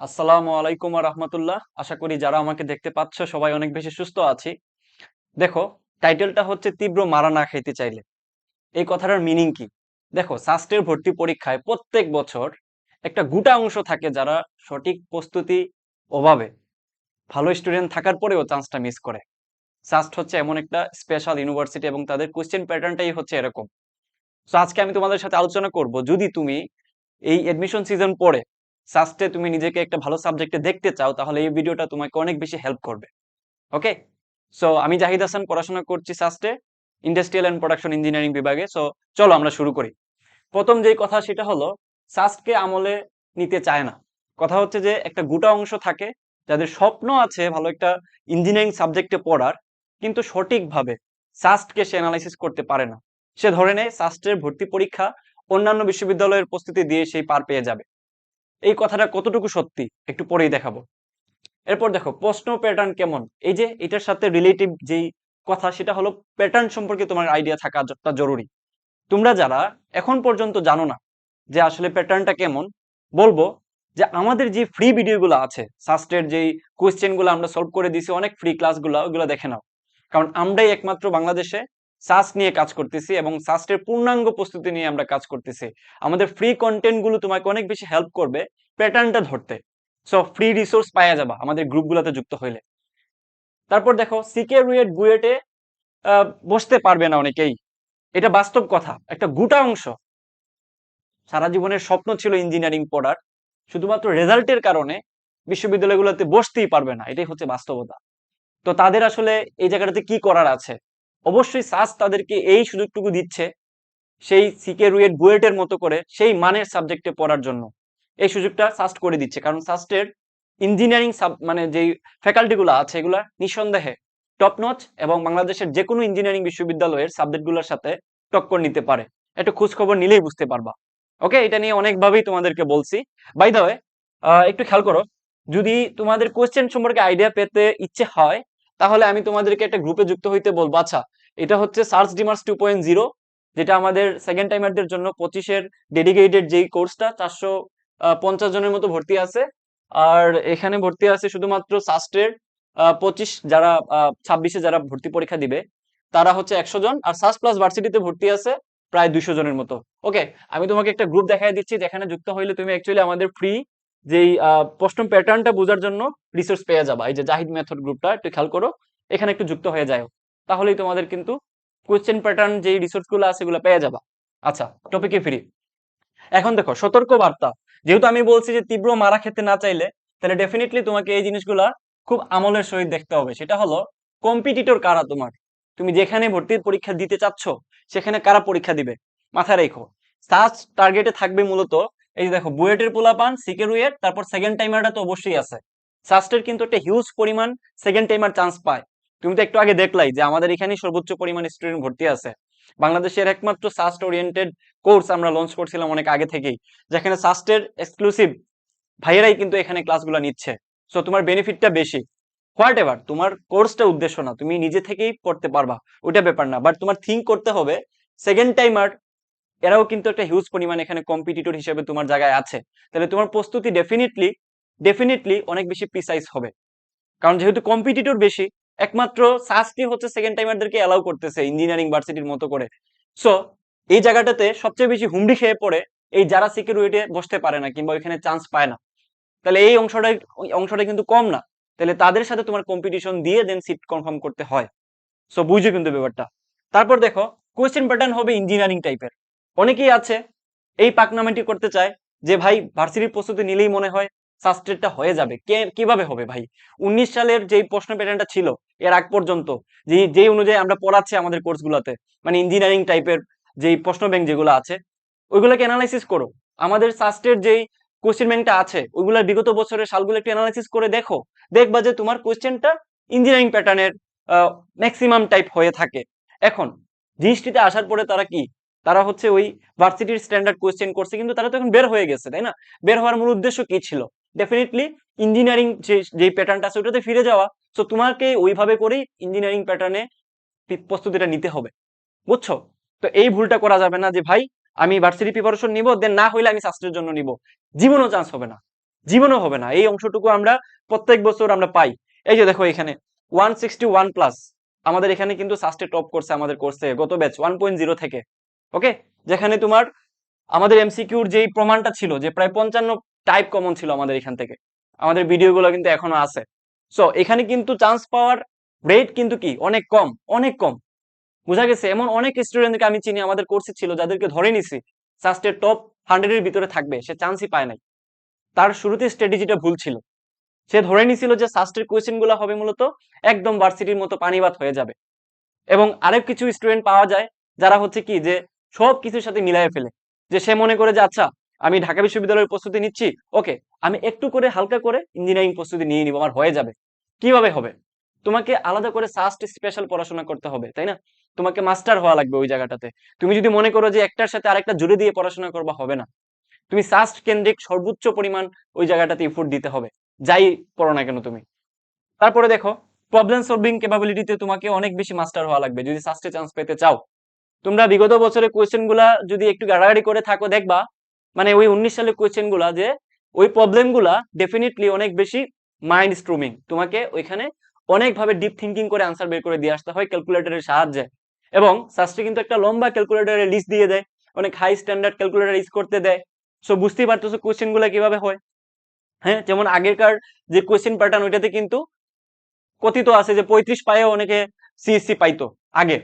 আসসালামু আলাইকুম রহমতুল্লাহ। আশা করি যারা আমাকে দেখতে পাচ্ছ, সবাই অনেক বেশি সুস্থ আছি। দেখো, টাইটেলটা হচ্ছে তীব্র মারা না খাইতে চাইলে। এই কথাটার মিনিং কি? দেখো সাস্টের ভর্তি পরীক্ষায় প্রত্যেক বছর একটা গোটা অংশ থাকে যারা সঠিক প্রস্তুতি অভাবে। ভালো স্টুডেন্ট থাকার পরেও চান্সটা মিস করে। সাস্ট হচ্ছে এমন একটা স্পেশাল ইউনিভার্সিটি এবং তাদের কোশ্চেন প্যাটার্নটাই হচ্ছে এরকম। তো আজকে আমি তোমাদের সাথে আলোচনা করব যদি তুমি এই এডমিশন সিজন পড়ে সাস্টে তুমি নিজেকে একটা ভালো সাবজেক্টে দেখতে চাও, তাহলে এই ভিডিওটা তোমাকে অনেক বেশি হেল্প করবে। ওকে সো আমি জাহিদ হাসান পড়াশোনা করছি সাস্টে ইন্ডাস্ট্রিয়াল অ্যান্ড প্রোডাকশন ইঞ্জিনিয়ারিং বিভাগে। সো চলো আমরা শুরু করি। প্রথম যেই কথা সেটা হলো সাস্টকে আমলে নিতে চায় না। কথা হচ্ছে যে, একটা গোটা অংশ থাকে, যাদের স্বপ্ন আছে ভালো একটা ইঞ্জিনিয়ারিং সাবজেক্টে পড়ার, কিন্তু সঠিকভাবে সাস্টকে সে অ্যানালাইসিস করতে পারে না। সে ধরে নেয় সাস্টের ভর্তি পরীক্ষা অন্যান্য বিশ্ববিদ্যালয়ের প্রস্তুতি দিয়ে সেই পার পেয়ে যাবে। এই কথাটা কতটুকু সত্যি? একটু পরেই দেখাবো। এরপর দেখো, প্রশ্ন প্যাটার্ন কেমন? এই যে এটার সাথে রিলেটিভ যেই কথা, সেটা হলো প্যাটার্ন সম্পর্কে তোমার আইডিয়া থাকাটা জরুরি। তোমরা যারা এখন পর্যন্ত জানো না যে আসলে প্যাটার্নটা কেমন, বলব যে আমাদের যে ফ্রি ভিডিওগুলো আছে সাস্টের যেই কোয়েশ্চেনগুলো আমরা সলভ করে দিছি অনেক ফ্রি ক্লাসগুলো ওগুলো দেখে নাও। কারণ আমরাই একমাত্র বাংলাদেশে সাস নিয়ে কাজ করতেছি এবং সাস্টের পূর্ণাঙ্গ প্রস্তুতি নিয়ে আমরা কাজ করতেছি। আমাদের ফ্রি কন্টেন্টগুলো তোমাকে অনেক বেশি হেল্প করবে প্যাটার্নটা ধরতে। সো ফ্রি রিসোর্স পাওয়া যাবা আমাদের গ্রুপগুলোতে যুক্ত হইলে। তারপর দেখো সিকে রুয়েট বুয়েটে বসতে পারবে না অনেকেই। এটা বাস্তব কথা, একটা গোটা অংশ। সারা জীবনের স্বপ্ন ছিল ইঞ্জিনিয়ারিং পড়ার, শুধুমাত্র রেজাল্টের কারণে বিশ্ববিদ্যালয়গুলোতে বসতেই পারবে না। এটাই হচ্ছে বাস্তবতা। তো তাদের আসলে এই জায়গাটাতে কি করার আছে? অবশ্যই সাস তাদেরকে এই সুযোগটুকু দিচ্ছে সেই সিকে রুয়েট বুয়েটের মতো করে সেই মানের সাবজেক্টে পড়ার জন্য। এই সুযোগটা সাস্ট করে দিচ্ছে, কারণ সাস্টের ইঞ্জিনিয়ারিং সাব মানে যেই ফ্যাকাল্টিগুলো আছে, এগুলা নিঃসন্দেহে টপ নচ এবং বাংলাদেশের যে কোনো ইঞ্জিনিয়ারিং বিশ্ববিদ্যালয়ের সাবজেক্টগুলোর সাথে টক্কর নিতে পারে। একটু খোঁজ খবর নিলেই বুঝতে পারবা। ওকে এটা নিয়ে অনেকভাবেই তোমাদেরকে বলছি। বাই দা একটু খেয়াল করো, যদি তোমাদের কোয়েশ্চেন সম্পর্কে আইডিয়া পেতে ইচ্ছে হয়, তাহলে আমি তোমাদেরকে একটা গ্রুপে যুক্ত হইতে বলব। আচ্ছা এটা হচ্ছে সার্চ ডিমার্স টু পয়েন্ট জিরো, যেটা আমাদের সেকেন্ড টাইমারদের জন্য পঁচিশের ডেডিকেটেড যেই কোর্সটা চারশো পঞ্চাশ জনের মতো ভর্তি আছে। আর এখানে ভর্তি আছে শুধুমাত্র সাস্টের পঁচিশ যারা ছাব্বিশে যারা ভর্তি পরীক্ষা দিবে, তারা হচ্ছে একশো জন। আর সাস প্লাস ভার্সিটিতে ভর্তি আছে প্রায় দুইশো জনের মতো। ওকে, আমি তোমাকে একটা গ্রুপ দেখাই দিচ্ছি, যেখানে যুক্ত হইলে তুমি অ্যাকচুয়ালি আমাদের ফ্রি যেই প্রশ্ন প্যাটার্নটা বোঝার জন্য রিসোর্স পেয়ে যাবা। এই যে জাহিদ মেথড গ্রুপটা একটু খেয়াল করো। এখানে একটু যুক্ত হয়ে যায় তাহলেই তোমাদের কিন্তু কোয়েশ্চেন প্যাটার্ন যে রিসোর্সগুলো আছে এগুলো পেয়ে যাবা। আচ্ছা টপিকে ফ্রি। এখন দেখো সতর্ক বার্তা যেহেতু আমি বলছি যে তীব্র মারা খেতে না চাইলে, তাহলে ডেফিনেটলি তোমাকে এই জিনিসগুলা খুব আমলের সহিত দেখতে হবে। সেটা হলো কম্পিটিটর কারা তোমার? তুমি যেখানে ভর্তির পরীক্ষা দিতে চাচ্ছ, সেখানে কারা পরীক্ষা দিবে? মাথায় রেখো। সার্চ টার্গেটে থাকবে মূলত, এই যে দেখো, বুয়েটের পোলাপান, সিকের উয়েট তারপর সেকেন্ড টাইমারটা তো অবশ্যই আছে। সাস্টের কিন্তু একটা হিউজ পরিমাণ সেকেন্ড টাইমার চান্স পায়। তুমি তো একটু আগে দেখলাই যে আমাদের এখানে সর্বোচ্চ পরিমাণ স্টুডেন্ট ভর্তি আছে। বাংলাদেশের একমাত্র সাস্ট ওরিয়েন্টেড কোর্স আমরা লঞ্চ করছিলাম অনেক আগে থেকেই, যেখানে সাস্টের এক্সক্লুসিভ ভাইয়েরাই কিন্তু এখানে ক্লাসগুলো নিচ্ছে। সো তোমার বেনিফিটটা বেশি। হোয়াট এভার তোমার কোর্সটা উদ্দেশ্য না, তুমি নিজে থেকেই পড়তে পারবা, ওইটা ব্যাপার না। বাট তোমার থিঙ্ক করতে হবে সেকেন্ড টাইমার এরাও কিন্তু একটা হিউজ পরিমাণ এখানে কম্পিটিটর হিসেবে তোমার জায়গায় আছে। তাহলে তোমার প্রস্তুতি ডেফিনেটলি ডেফিনেটলি অনেক বেশি প্রিসাইজ হবে। কারণ যেহেতু কম্পিটিটর বেশি একমাত্র সাস্টি হচ্ছে সেকেন্ড টাইমারদেরকে অ্যালাউ করতেছে ইঞ্জিনিয়ারিং ভার্সিটির মতো করে। সো এই জায়গাটাতে সবচেয়ে বেশি হুমড়ি খেয়ে পড়ে এই যারা সিকিউরিটি বসতে পারে না কিংবা ওইখানে চান্স পায় না। তাহলে এই অংশটা অংশটা কিন্তু কম না। তাহলে তাদের সাথে তোমার কম্পিটিশন দিয়ে দেন সিট কনফার্ম করতে হয়। সো বুঝো কিন্তু ব্যাপারটা। তারপর দেখো কোয়েশ্চেন প্যাটার্ন হবে ইঞ্জিনিয়ারিং টাইপের অনেকেই আছে, এই পাকনামাটি করতে চায় যে ভাই ভার্সিটির প্রস্তুতি নিলেই মনে হয় সাস্টেটটা হয়ে যাবে। কে, কীভাবে হবে ভাই? উনিশ সালের যেই প্রশ্ন প্যাটার্নটা ছিল, এর আগ পর্যন্ত যে যেই অনুযায়ী আমরা পড়াচ্ছি আমাদের কোর্সগুলোতে মানে ইঞ্জিনিয়ারিং টাইপের যেই প্রশ্ন ব্যাংক যেগুলো আছে, ওইগুলোকে অ্যানালাইসিস করো। আমাদের সাস্টের যেই কোশ্চেন ব্যাংকটা আছে ওইগুলোর বিগত বছরের সালগুলো একটু অ্যানালাইসিস করে দেখো। দেখবা যে তোমার কোশ্চেনটা ইঞ্জিনিয়ারিং প্যাটার্নের ম্যাক্সিমাম টাইপ হয়ে থাকে। এখন জিএসটিতে আসার পরে তারা কি? তারা হচ্ছে ওই ভার্সিটির স্ট্যান্ডার্ড কোয়েশ্চেন করছে, কিন্তু তারা তো এখন বের হয়ে গেছে, তাই না? বের হওয়ার মূল উদ্দেশ্য কি ছিল? ডেফিনেটলি ইঞ্জিনিয়ারিং যে যে প্যাটার্নটা আছে, ওটাতে ফিরে যাওয়া। সো তোমাকে ওইভাবে করেই ইঞ্জিনিয়ারিং প্যাটার্নে প্রস্তুতিটা নিতে হবে। বুঝছ? তো এই ভুলটা করা যাবে না যে, ভাই, আমি ভার্সিটি প্রিপারেশন নিব দেন না হইলে আমি শাস্ত্রের জন্য নিব। জীবনও চান্স হবে না। জীবনও হবে না। এই অংশটুকু আমরা প্রত্যেক বছর আমরা পাই। এই যে দেখো এখানে ওয়ান সিক্সটি ওয়ান প্লাস আমাদের এখানে কিন্তু সাস্টে টপ করছে আমাদের কোর্সে গত ব্যাচ ওয়ান পয়েন্ট জিরো থেকে। ওকে যেখানে তোমার, আমাদের এমসিকিউর যেই প্রমাণটা ছিল, যে প্রায় পঞ্চান্ন টাইপ কমন ছিল আমাদের এখান থেকে। আমাদের ভিডিওগুলো কিন্তু এখনও আছে। সো এখানে কিন্তু চান্স পাওয়ার রেট কিন্তু কি? অনেক কম অনেক কম। বোঝা গেছে? এমন অনেক স্টুডেন্টকে আমি চিনি, আমাদের কোর্সে ছিল, যাদেরকে ধরে নিছি সাস্টের টপ হান্ড্রেডের ভিতরে থাকবে, সে চান্সই পায় নাই। তার শুরুতে স্ট্র্যাটেজিটা ভুল ছিল। সে ধরে নিছিল যে সাস্টের কোয়েশ্চেনগুলো হবে মূলত একদম ভার্সিটির মতো পানিবাদ হয়ে যাবে। এবং আরেক কিছু স্টুডেন্ট পাওয়া যায়, যারা হচ্ছে কি? যে সব কিছুর সাথে মিলাই ফেলে। যে সে মনে করে যে আচ্ছা আমি ঢাকা বিশ্ববিদ্যালয়ের প্রস্তুতি নিচ্ছি। ওকে, আমি একটু করে হালকা করে ইঞ্জিনিয়ারিং প্রস্তুতি নিয়ে নিব, আমার হয়ে যাবে। কীভাবে হবে? তোমাকে আলাদা করে সাস্ট স্পেশাল পড়াশোনা করতে হবে, তাই না? তোমাকে মাস্টার হওয়া লাগবে ওই জায়গাটাতে। তুমি যদি মনে করো যে একটার সাথে আরেকটা জুড়ে দিয়ে পড়াশোনা করবা, হবে না। তুমি সাস্ট কেন্দ্রিক সর্বোচ্চ পরিমাণ ওই জায়গাটাতে ইফোর্ট দিতে হবে, যাই পড়ো না কেন তুমি। তারপরে দেখো প্রবলেম সলভিং ক্যাপাবিলিটিতে তোমাকে অনেক বেশি মাস্টার হওয়া লাগবে, যদি সাস্টে চান্স পেতে চাও। তোমরা বিগত বছরের কোয়েশ্চেনগুলা যদি একটু গাড়াগাড়ি করে থাকো, দেখবা মানে ওই উনিশ সালের কোয়েশ্চেনগুলা যে ওই প্রবলেমগুলা ডেফিনেটলি অনেক বেশি মাইন্ড স্ট্রুমিং তোমাকে ওইখানে অনেকভাবে ডিপ থিঙ্কিং করে আনসার বের করে দিয়ে আসতে হয় ক্যালকুলেটরের সাহায্যে। এবং সাস্টে কিন্তু একটা লম্বা ক্যালকুলেটরের লিস্ট দিয়ে দেয়, অনেক হাই স্ট্যান্ডার্ড ক্যালকুলেটর ইউজ করতে দেয়। সো বুঝতেই পারতেছো কোয়েশ্চেনগুলা কীভাবে হয়? হ্যাঁ যেমন আগেকার যে কোয়েশ্চেন প্যাটার্ন ওইটাতে কিন্তু কথিত আছে যে পঁয়ত্রিশ পায়ে অনেকে সিএসসি পাইতো আগে।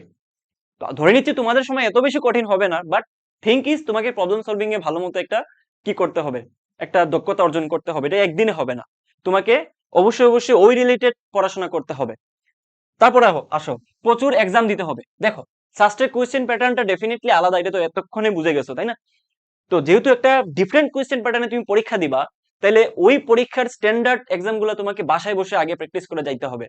ধরে নিচ্ছি তোমাদের সময় এত বেশি কঠিন হবে না বাট থিঙ্ক ইজ তোমাকে প্রবলেম সলভিং এ ভালো মতো একটা কি করতে হবে? একটা দক্ষতা অর্জন করতে হবে। এটা একদিনে হবে না। তোমাকে অবশ্যই অবশ্যই ওই রিলেটেড পড়াশোনা করতে হবে। তারপরে আসো। প্রচুর এক্সাম দিতে হবে। দেখো সাস্টের কোয়েশ্চেন প্যাটার্নটা ডেফিনেটলি আলাদা। এটা তো এতক্ষণে বুঝে গেছো, তাই না? তো যেহেতু একটা ডিফারেন্ট কোয়েশ্চেন প্যাটার্নে তুমি পরীক্ষা দিবা তাহলে ওই পরীক্ষার স্ট্যান্ডার্ড এক্সামগুলো তোমাকে বাসায় বসে আগে প্র্যাকটিস করে যাইতে হবে।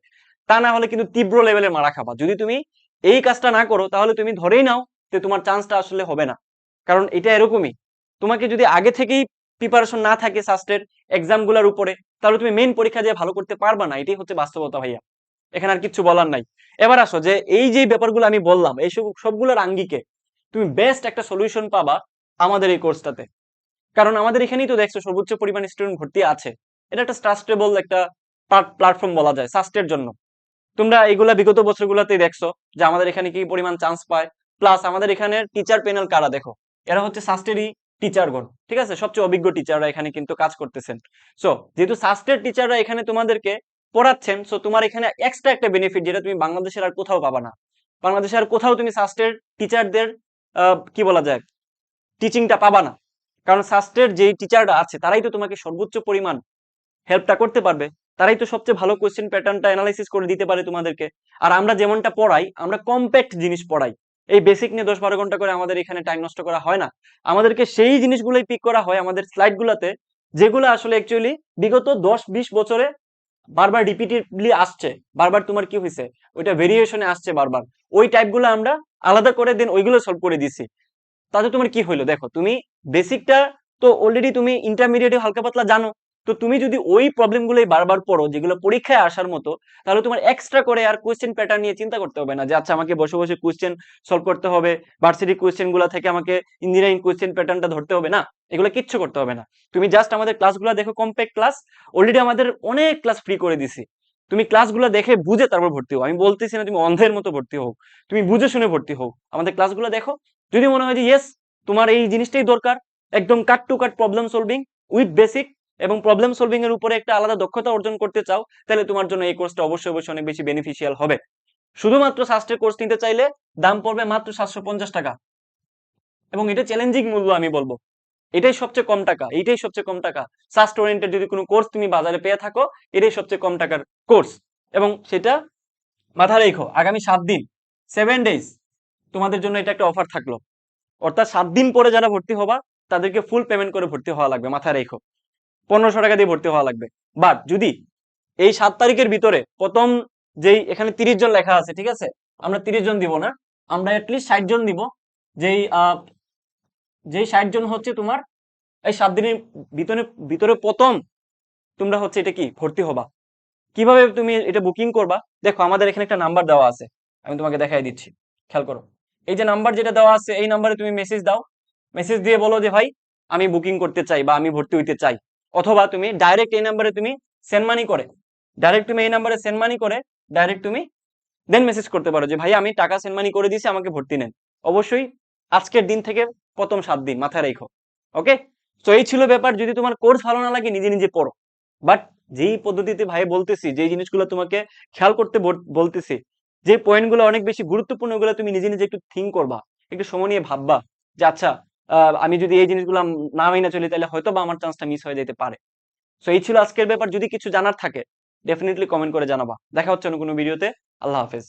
তা না হলে কিন্তু তীব্র লেভেলে মারা খাবা। যদি তুমি এই কাজটা না করো, তাহলে তুমি ধরেই নাও যে তোমার চান্সটা আসলে হবে না। কারণ এটা এরকমই। তোমাকে যদি আগে থেকেই প্রিপারেশন না থাকে সাস্টের এক্সামগুলার উপরে, তাহলে তুমি মেইন পরীক্ষা দিয়ে ভালো করতে পারবা না। এটাই হচ্ছে বাস্তবতা ভাইয়া। এখানে আর কিছু বলার নাই। এবার আসো যে এই যে ব্যাপারগুলো আমি বললাম, এই সবগুলোর আঙ্গিকে তুমি বেস্ট একটা সলিউশন পাবা আমাদের এই কোর্সটাতে কারণ আমাদের এখানেই তো দেখছ সর্বোচ্চ পরিমাণ স্টুডেন্ট ভর্তি আছে। এটা একটা ট্রাস্টেবল একটা প্ল্যাটফর্ম বলা যায় সাস্টের জন্য। তোমরা এগুলা বিগত বছরগুলোতেই দেখছ যে আমাদের এখানে কি পরিমাণ চান্স পায়? প্লাস আমাদের এখানে টিচার প্যানেল কারা দেখো? এরা হচ্ছে সাস্টেরই টিচারগণ ঠিক আছে? সবচেয়ে অভিজ্ঞ টিচাররা এখানে কিন্তু কাজ করতেছেন। সো যেহেতু সাস্টের টিচাররা এখানে তোমাদেরকে পড়াচ্ছেন সো তোমার এখানে এক্সট্রা একটা বেনিফিট যেটা তুমি বাংলাদেশের আর কোথাও পাবা না। বাংলাদেশে আর কোথাও তুমি সাস্টের টিচারদের কি বলা যায়? টিচিংটা পাবা না। কারণ সাস্টের যেই টিচাররা আছে, তারাই তো তোমাকে সর্বোচ্চ পরিমাণ হেল্পটা করতে পারবে। তারাই তো সবচেয়ে ভালো কোয়েশ্চেন প্যাটার্নটা অ্যানালাইসিস করে দিতে পারে তোমাদেরকে। আর আমরা যেমনটা পড়াই, আমরা কম্প্যাক্ট জিনিস পড়াই। এই বেসিক নিয়ে দশ বারো ঘণ্টা করে আমাদের এখানে টাইম নষ্ট করা হয় না। আমাদেরকে সেই জিনিসগুলোই পিক করা হয় আমাদের স্লাইড গুলাতে, যেগুলো আসলে অ্যাকচুয়ালি বিগত দশ বিশ বছরে বারবার রিপিটেডলি আসছে। বারবার তোমার কি হয়েছে ওইটা ভেরিয়েশনে আসছে বারবার। ওই টাইপগুলো আমরা আলাদা করে দেন ওইগুলো সলভ করে দিছি। তাতে তোমার কি হইল? দেখো, তুমি বেসিকটা তো অলরেডি তুমি ইন্টারমিডিয়েটে হালকা পাতলা জানো। তো তুমি যদি ওই প্রবলেমগুলোই বারবার পড়ো, যেগুলো পরীক্ষায় আসার মতো, তাহলে তোমার এক্সট্রা করে আর কোয়েশ্চেন প্যাটার্ন নিয়ে চিন্তা করতে হবে না যে আচ্ছা আমাকে বসে বসে কোয়েশ্চেন সলভ করতে হবে ভার্সিটি কোয়েশ্চেনগুলা থেকে আমাকে ইঞ্জিনিয়ারিং কোয়েশ্চেন প্যাটার্নটা ধরতে হবে না? এগুলো কিচ্ছু করতে হবে না। তুমি জাস্ট আমাদের ক্লাসগুলো দেখো কম্প্যাক্ট ক্লাস অলরেডি আমাদের অনেক ক্লাস ফ্রি করে দিছি। তুমি ক্লাসগুলো দেখে বুঝে তারপর ভর্তি হও। আমি বলতেছি না তুমি অন্ধের মতো ভর্তি হও। তুমি বুঝে শুনে ভর্তি হও। আমাদের ক্লাসগুলো দেখো, যদি মনে হয় যে ইয়েস তোমার এই জিনিসটাই দরকার, একদম cut to cut problem solving with basic এবং প্রবলেম সলভিং এর উপরে একটা আলাদা দক্ষতা অর্জন করতে চাও, তাহলে তোমার জন্য এই কোর্সটা অবশ্যই অবশ্যই অনেক বেশি বেনিফিশিয়াল হবে। শুধুমাত্র সাস্টের কোর্স নিতে চাইলে দাম পড়বে মাত্র সাতশো পঞ্চাশ টাকা। এবং এটা চ্যালেঞ্জিং মূল্য আমি বলব। এটাই সবচেয়ে কম টাকা, এটাই সবচেয়ে কম টাকা। সাস্ট ওরিয়েন্টেড যদি কোনো কোর্স তুমি বাজারে পেয়ে থাকো, এটাই সবচেয়ে কম টাকার কোর্স এবং সেটা মাথা রেখো, আগামী সাত দিন সেভেন ডেজ তোমাদের জন্য এটা একটা অফার থাকল। অর্থাৎ সাত দিন পরে যারা ভর্তি হবা, তাদেরকে ফুল পেমেন্ট করে ভর্তি হওয়া লাগবে মাথায় রেখো। পনেরোশো টাকা দিয়ে ভর্তি হওয়া লাগবে। বাট যদি এই সাত তারিখের ভিতরে প্রথম যেই এখানে তিরিশ জন লেখা আছে, ঠিক আছে? আমরা তিরিশ জন দিব না। আমরা অ্যাটলিস্ট ষাট জন দিব। যেই যেই ষাট জন হচ্ছে তোমার, এই সাত দিনের ভিতরে ভিতরে প্রথম তোমরা হচ্ছে এটা কি, ভর্তি হবা। কীভাবে তুমি এটা বুকিং করবা? দেখো, আমাদের এখানে একটা নাম্বার দেওয়া আছে। আমি তোমাকে দেখাই দিচ্ছি। খেয়াল করো। এই যে নাম্বার যেটা দেওয়া আছে, এই নাম্বারে তুমি মেসেজ দাও। মেসেজ দিয়ে বলো যে, ভাই, আমি বুকিং করতে চাই বা আমি ভর্তি হইতে চাই। অথবা তুমি ডাইরেক্ট এই নাম্বারে তুমি সেন্ড মানি করে। ডাইরেক্ট তুমি এই নাম্বারে সেন্ড মানি করে ডাইরেক্ট তুমি দেন মেসেজ করতে পারো যে, ভাই, আমি টাকা সেন্ড মানি করে দিয়েছি, আমাকে ভর্তি নেন। অবশ্যই আজকের দিন থেকে প্রথম সাত দিন মাথায় রেখো ওকে তো এই ছিল ব্যাপার। যদি তোমার কোর্স ভালো না লাগে, নিজে নিজে পড়ো। বাট যেই পদ্ধতিতে ভাই বলতেছি, যেই জিনিসগুলো তোমাকে খেয়াল করতে বলতেছি, যে পয়েন্টগুলো অনেক বেশি গুরুত্বপূর্ণ, ওগুলো তুমি নিজে নিজে একটু থিঙ্ক করবা, একটু সময় নিয়ে ভাববা যে আচ্ছা আমি যদি এই জিনিসগুলো না মাইনা চলি, তাহলে হয়তো বা আমার চান্সটা মিস হয়ে যেতে পারে। সো এই ছিল আজকের ব্যাপার। যদি কিছু জানার থাকে ডেফিনেটলি কমেন্ট করে জানাবা। দেখা হচ্ছে অন্য কোনো ভিডিওতে আল্লাহ হাফেজ।